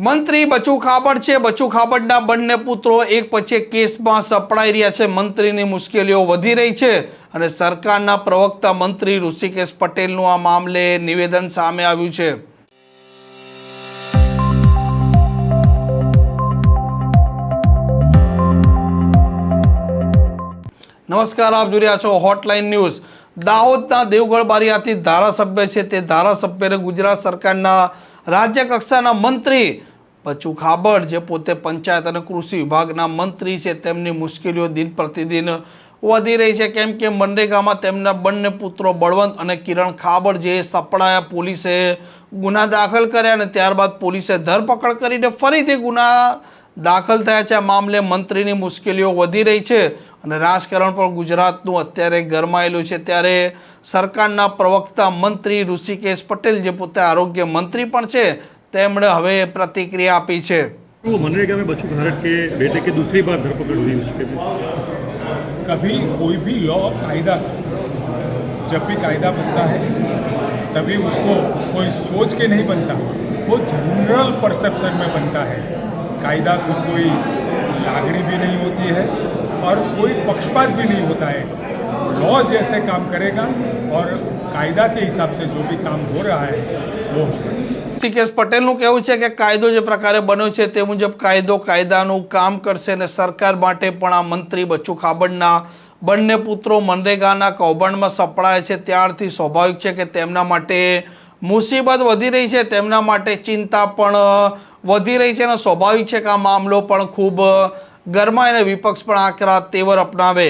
મંત્રી બચુ ખાબડ છે. બચુ ખાબડના બંને પુત્રો એક પછી એક કેસમાં સપડાઈ રહ્યા છે. મંત્રીની મુશ્કેલીઓ વધી રહી છે અને સરકારના પ્રવક્તા મંત્રી ઋષિકેશ પટેલનું આ મામલે નિવેદન સામે આવ્યું છે. નમસ્કાર, આપ જોઈ રહ્યા છો હોટલાઇન ન્યૂઝ દાહોદના દેવગઢ બારિયાથી ધારાસભ્ય છે. તે ધારાસભ્યને ગુજરાત સરકારના રાજ્ય કક્ષાના મંત્રી બચુ ખાબડ જે પોતે પંચાયત અને કૃષિ વિભાગના મંત્રી છે, તેમની મુશ્કેલીઓ દિન પ્રતિદિન વધી રહી છે. કેમ કે મનરેગામાં તેમના બંને પુત્રો બળવંત અને કિરણ ખાબડ જે સપડાયા પોલીસે ગુના દાખલ કર્યા અને ત્યારબાદ પોલીસે ધરપકડ કરીને ફરીથી ગુના દાખલ થયા છે. આ મામલે મંત્રીની મુશ્કેલીઓ વધી રહી છે અને રાજકારણ પણ ગુજરાતનું અત્યારે ગરમાયેલું છે. ત્યારે સરકારના પ્રવક્તા મંત્રી ઋષિકેશ પટેલ, જે પોતે આરોગ્ય મંત્રી પણ છે તેમણે હવે પ્રતિક્રિયા આપી છે वो मनरेगा में बच्चू भारत के बेटे की दूसरी बार धरपकड़ हुई उसके कभी कोई भी लॉ कायदा जब भी कायदा बनता है तभी उसको कोई सोच के नहीं बनता वो जनरल परसेप्शन में बनता है कायदा को कोई लागणी भी नहीं होती है और कोई पक्षपात भी नहीं होता है लॉ जैसे काम करेगा और कायदा के हिसाब से जो भी काम हो रहा है वो होगा ઋષિકેશ પટેલનું કહેવું છે કે કાયદો જે પ્રકારે બન્યો છે તે મુજબ કાયદો કાયદાનું કામ કરશે અને સરકાર માટે પણ આ મંત્રી બચ્ચુ ખાબડના બંને પુત્રો મનરેગાના કૌભાંડમાં સપડાય છે ત્યારથી સ્વાભાવિક છે કે તેમના માટે મુસીબત વધી રહી છે તેમના માટે ચિંતા પણ વધી રહી છે અને સ્વાભાવિક છે કે આ મામલો પણ ખૂબ ગરમાય અને વિપક્ષ પણ આકરા તેવર અપનાવે